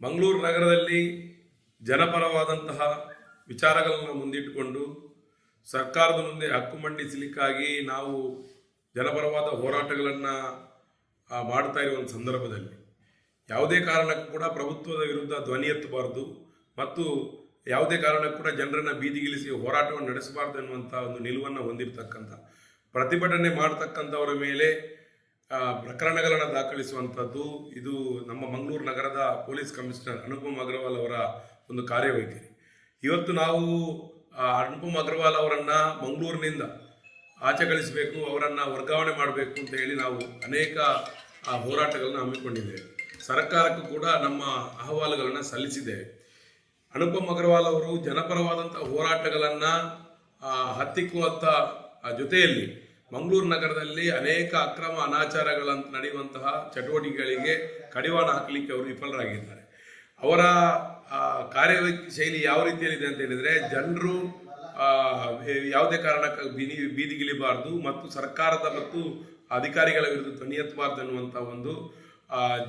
ಮಂಗಳೂರು ನಗರದಲ್ಲಿ ಜನಪರವಾದಂತಹ ವಿಚಾರಗಳನ್ನು ಮುಂದಿಟ್ಟುಕೊಂಡು ಸರ್ಕಾರದ ಮುಂದೆ ಹಕ್ಕು ಮಂಡಿಸಲಿಕ್ಕಾಗಿ ನಾವು ಜನಪರವಾದ ಹೋರಾಟಗಳನ್ನು ಮಾಡ್ತಾ ಇರುವ ಸಂದರ್ಭದಲ್ಲಿ ಯಾವುದೇ ಕಾರಣಕ್ಕೂ ಕೂಡ ಪ್ರಭುತ್ವದ ವಿರುದ್ಧ ಧ್ವನಿ ಎತ್ತಬಾರದು ಮತ್ತು ಯಾವುದೇ ಕಾರಣಕ್ಕೂ ಕೂಡ ಜನರನ್ನು ಬೀದಿಗಿಳಿಸಿ ಹೋರಾಟವನ್ನು ನಡೆಸಬಾರ್ದು ಎನ್ನುವಂಥ ಒಂದು ನಿಲುವನ್ನು ಹೊಂದಿರತಕ್ಕಂಥ, ಪ್ರತಿಭಟನೆ ಮಾಡ್ತಕ್ಕಂಥವರ ಮೇಲೆ ಪ್ರಕರಣಗಳನ್ನು ದಾಖಲಿಸುವಂಥದ್ದು ಇದು ನಮ್ಮ ಮಂಗಳೂರು ನಗರದ ಪೊಲೀಸ್ ಕಮಿಷನರ್ ಅನುಪಮ್ ಅಗ್ರವಾಲ್ ಅವರ ಒಂದು ಕಾರ್ಯವೈಖರಿ. ಇವತ್ತು ನಾವು ಅನುಪಮ್ ಅಗ್ರವಾಲ್ ಅವರನ್ನು ಮಂಗಳೂರಿನಿಂದ ಆಚೆ ಕಳಿಸಬೇಕು ಅವರನ್ನು ವರ್ಗಾವಣೆ ಮಾಡಬೇಕು ಅಂತ ಹೇಳಿ ನಾವು ಅನೇಕ ಹೋರಾಟಗಳನ್ನು ಹಮ್ಮಿಕೊಂಡಿದ್ದೇವೆ. ಸರ್ಕಾರಕ್ಕೂ ಕೂಡ ನಮ್ಮ ಅಹವಾಲುಗಳನ್ನು ಸಲ್ಲಿಸಿದ್ದೇವೆ. ಅನುಪಮ್ ಅಗ್ರವಾಲ್ ಅವರು ಜನಪರವಾದಂಥ ಹೋರಾಟಗಳನ್ನು ಹತ್ತಿಕ್ಕುವಂಥ ಜೊತೆಯಲ್ಲಿ ಮಂಗಳೂರು ನಗರದಲ್ಲಿ ಅನೇಕ ಅಕ್ರಮ ಅನಾಚಾರಗಳಂತ ನಡೆಯುವಂತಹ ಚಟುವಟಿಕೆಗಳಿಗೆ ಕಡಿವಾಣ ಹಾಕಲಿಕ್ಕೆ ಅವರು ವಿಫಲರಾಗಿದ್ದಾರೆ. ಅವರ ಕಾರ್ಯ ಶೈಲಿ ಯಾವ ರೀತಿಯಲ್ಲಿದೆ ಅಂತ ಹೇಳಿದ್ರೆ ಜನರು ಯಾವುದೇ ಕಾರಣಕ್ಕೆ ಬೀದಿ, ಬೀದಿಗಿಳಿಬಾರ್ದು ಮತ್ತು ಸರ್ಕಾರದ ಮತ್ತು ಅಧಿಕಾರಿಗಳ ವಿರುದ್ಧ ಧ್ವನಿಯತ್ಬಾರ್ದು ಅನ್ನುವಂಥ ಒಂದು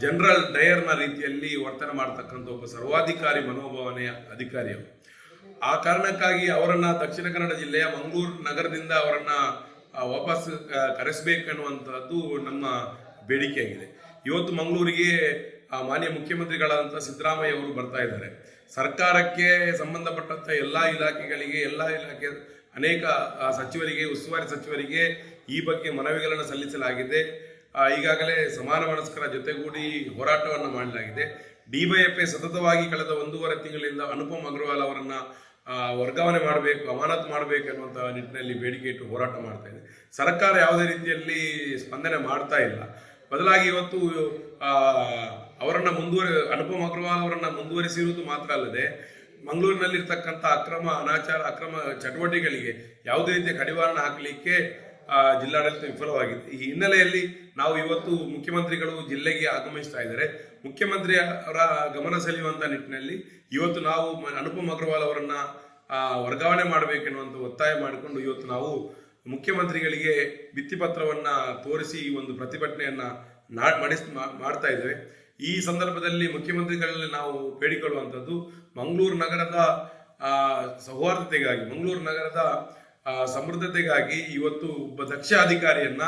ಜನರಲ್ ಡಯರ್ನ ರೀತಿಯಲ್ಲಿ ವರ್ತನೆ ಮಾಡ್ತಕ್ಕಂಥ ಒಬ್ಬ ಸರ್ವಾಧಿಕಾರಿ ಮನೋಭಾವನೆಯ ಅಧಿಕಾರಿ ಅವರು ಆ ಕಾರಣಕ್ಕಾಗಿ ಅವರನ್ನ ದಕ್ಷಿಣ ಕನ್ನಡ ಜಿಲ್ಲೆಯ ಮಂಗಳೂರು ನಗರದಿಂದ ಅವರನ್ನ ವಾಪಸ್ ಕರೆಸಬೇಕನ್ನುವಂಥದ್ದು ನಮ್ಮ ಬೇಡಿಕೆಯಾಗಿದೆ. ಇವತ್ತು ಮಂಗಳೂರಿಗೆ ಮಾನ್ಯ ಮುಖ್ಯಮಂತ್ರಿಗಳಾದಂಥ ಸಿದ್ದರಾಮಯ್ಯ ಅವರು ಬರ್ತಾ ಇದ್ದಾರೆ. ಸರ್ಕಾರಕ್ಕೆ ಸಂಬಂಧಪಟ್ಟಂಥ ಎಲ್ಲ ಇಲಾಖೆಗಳಿಗೆ, ಎಲ್ಲ ಇಲಾಖೆ ಅನೇಕ ಸಚಿವರಿಗೆ, ಉಸ್ತುವಾರಿ ಸಚಿವರಿಗೆ ಈ ಬಗ್ಗೆ ಮನವಿಗಳನ್ನು ಸಲ್ಲಿಸಲಾಗಿದೆ. ಈಗಾಗಲೇ ಸಮಾನ ಮನಸ್ಕರ ಜೊತೆಗೂಡಿ ಹೋರಾಟವನ್ನು ಮಾಡಲಾಗಿದೆ. ಡಿವೈಎಫ್ಐ ಸತತವಾಗಿ ಕಳೆದ ಒಂದೂವರೆ ತಿಂಗಳಿಂದ ಅನುಪಮ್ ಅಗ್ರವಾಲ್ ಅವರನ್ನ ವರ್ಗಾವಣೆ ಮಾಡಬೇಕು, ಅಮಾನತು ಮಾಡಬೇಕು ಅನ್ನುವಂಥ ನಿಟ್ಟಿನಲ್ಲಿ ಬೇಡಿಕೆ ಇಟ್ಟು ಹೋರಾಟ ಮಾಡ್ತಾ ಇದೆ. ಸರ್ಕಾರ ಯಾವುದೇ ರೀತಿಯಲ್ಲಿ ಸ್ಪಂದನೆ ಮಾಡ್ತಾ ಇಲ್ಲ. ಬದಲಾಗಿ ಇವತ್ತು ಅವರನ್ನ ಮುಂದುವರಿ, ಅನುಪಮ್ ಅಗ್ರವಾಲ್ ಅವರನ್ನು ಮುಂದುವರಿಸಿರುವುದು ಮಾತ್ರ ಅಲ್ಲದೆ, ಮಂಗಳೂರಿನಲ್ಲಿರ್ತಕ್ಕಂಥ ಅಕ್ರಮ, ಅನಾಚಾರ, ಅಕ್ರಮ ಚಟುವಟಿಕೆಗಳಿಗೆ ಯಾವುದೇ ರೀತಿಯ ಕಡಿವಾಣ ಹಾಕಲಿಕ್ಕೆ ಜಿಲ್ಲಾಡಳಿತ ವಿಫಲವಾಗಿದೆ. ಈ ಹಿನ್ನೆಲೆಯಲ್ಲಿ ನಾವು ಇವತ್ತು ಮುಖ್ಯಮಂತ್ರಿಗಳು ಜಿಲ್ಲೆಗೆ ಆಗಮಿಸ್ತಾ ಇದ್ದಾರೆ. ಮುಖ್ಯಮಂತ್ರಿ ಅವರ ಗಮನ ಸೆಳೆಯುವಂಥ ನಿಟ್ಟಿನಲ್ಲಿ ಇವತ್ತು ನಾವು ಅನುಪಮ್ ಅಗ್ರವಾಲ್ ಅವರನ್ನ ವರ್ಗಾವಣೆ ಮಾಡಬೇಕೆನ್ನುವಂತ ಒತ್ತಾಯ ಮಾಡಿಕೊಂಡು ಇವತ್ತು ನಾವು ಮುಖ್ಯಮಂತ್ರಿಗಳಿಗೆ ಭಿತ್ತಿಪತ್ರವನ್ನು ತೋರಿಸಿ ಈ ಒಂದು ಪ್ರತಿಭಟನೆಯನ್ನ ನಾ ಮಾಡಿಸ್ ಮಾಡ್ತಾ ಇದ್ದೇವೆ. ಈ ಸಂದರ್ಭದಲ್ಲಿ ಮುಖ್ಯಮಂತ್ರಿಗಳಲ್ಲಿ ನಾವು ಬೇಡಿಕೊಳ್ಳುವಂಥದ್ದು ಮಂಗಳೂರು ನಗರದ ಆ, ಸೌಹಾರ್ದತೆಗಾಗಿ ಮಂಗಳೂರು ನಗರದ ಸಮೃದ್ಧತೆಗಾಗಿ ಇವತ್ತು ಒಬ್ಬ ದಕ್ಷ ಅಧಿಕಾರಿಯನ್ನ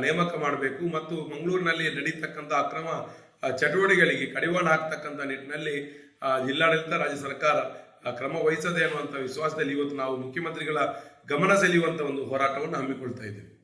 ನೇಮಕ ಮಾಡಬೇಕು ಮತ್ತು ಮಂಗಳೂರಿನಲ್ಲಿ ನಡೀತಕ್ಕಂಥ ಅಕ್ರಮ ಚಟುವಟಿಕೆಗಳಿಗೆ ಕಡಿವಾಣ ಹಾಕ್ತಕ್ಕಂಥ ನಿಟ್ಟಿನಲ್ಲಿ ಆ, ಜಿಲ್ಲಾಡಳಿತ ರಾಜ್ಯ ಸರ್ಕಾರ ಆ, ಕ್ರಮ ವಹಿಸದೆ ಅನ್ನುವಂಥ ವಿಶ್ವಾಸದಲ್ಲಿ ಇವತ್ತು ನಾವು ಮುಖ್ಯಮಂತ್ರಿಗಳ ಗಮನ ಸೆಳೆಯುವಂತ ಒಂದು ಹೋರಾಟವನ್ನು ಹಮ್ಮಿಕೊಳ್ತಾ ಇದ್ದೇವೆ.